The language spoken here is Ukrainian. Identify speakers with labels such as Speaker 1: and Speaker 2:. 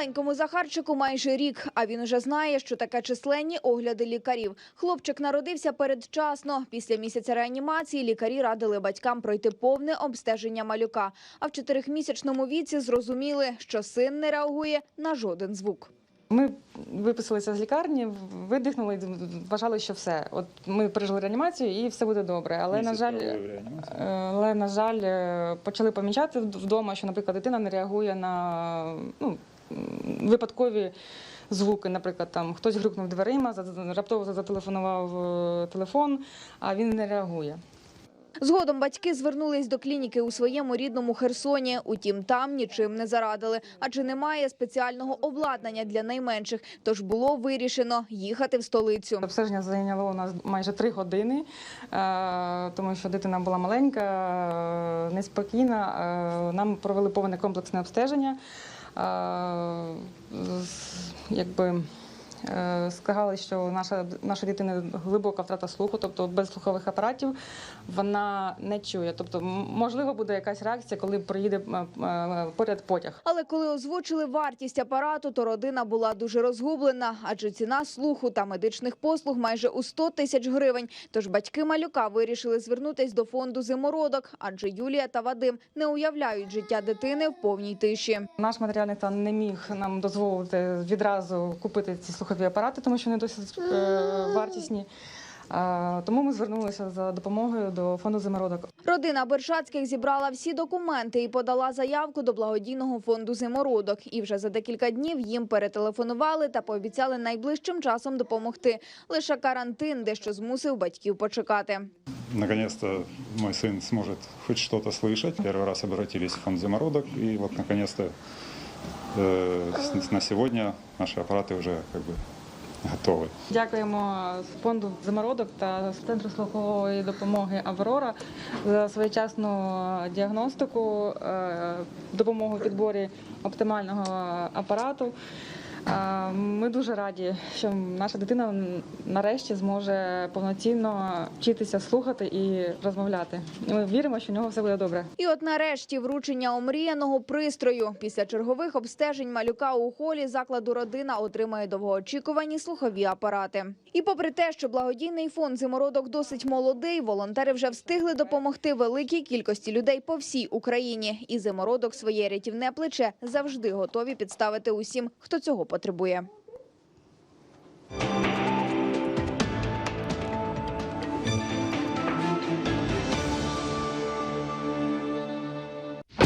Speaker 1: Маленькому Захарчику майже рік, а він уже знає, що таке численні огляди лікарів. Хлопчик народився передчасно. Після місяця реанімації лікарі радили батькам пройти повне обстеження малюка. А в чотирьохмісячному віці зрозуміли, що син не реагує на жоден звук.
Speaker 2: Ми виписалися з лікарні, видихнули, вважали, що все. От ми пережили реанімацію і все буде добре. Але на жаль, е, але на жаль, е, почали помічати вдома, що, наприклад, дитина не реагує на ну, випадкові звуки. Наприклад, там хтось грюкнув дверима, раптово зателефонував е, телефон, а він не реагує.
Speaker 1: Згодом батьки звернулись до клініки у своєму рідному Херсоні. Утім, там нічим не зарадили, адже немає спеціального обладнання для найменших. Тож було вирішено їхати в столицю.
Speaker 2: Обстеження зайняло у нас майже три години, е, тому що дитина була маленька, е, неспокійна. Е, Нам провели повне комплексне обстеження. Якби сказали, що наша наша дитина глибока втрата слуху, тобто без слухових апаратів вона не чує. Тобто, можливо, буде якась реакція, коли приїде е, е, поряд потяг.
Speaker 1: Але коли озвучили вартість апарату, то родина була дуже розгублена, адже ціна слуху та медичних послуг майже у 100 тисяч гривень. Тож батьки малюка вирішили звернутись до фонду зимородок, адже Юлія та Вадим не уявляють життя дитини в повній тиші.
Speaker 2: Наш матеріальний стан не міг нам дозволити відразу купити ці слухові апарати, тому що вони досить е, вартісні. Е, тому ми звернулися за допомогою до фонду зимородок.
Speaker 1: Родина Бершацьких зібрала всі документи і подала заявку до благодійного фонду зимородок. І вже за декілька днів їм перетелефонували та пообіцяли найближчим часом допомогти. Лише карантин дещо змусив батьків почекати.
Speaker 3: Наконец-то мой сын сможет хоть что-то слышать. Первый раз обратились в фонд зимородок, и вот наконец-то э, с- на сегодня наши аппараты уже как бы готовы.
Speaker 2: Дякуємо фонду зимородок та центру слухової допомоги Аврора за своєчасну діагностику, е, допомогу в підборі оптимального апарату. Ми дуже раді, що наша дитина нарешті зможе повноцінно вчитися слухати і розмовляти. Ми віримо, що в нього все буде добре.
Speaker 1: І от нарешті вручення омріяного пристрою. Після чергових обстежень малюка у холі закладу родина отримає довгоочікувані слухові апарати. І попри те, що благодійний фонд зимородок досить молодий, волонтери вже встигли допомогти великій кількості людей по всій Україні. І зимородок своє рятівне плече завжди готові підставити усім, хто цього потребує.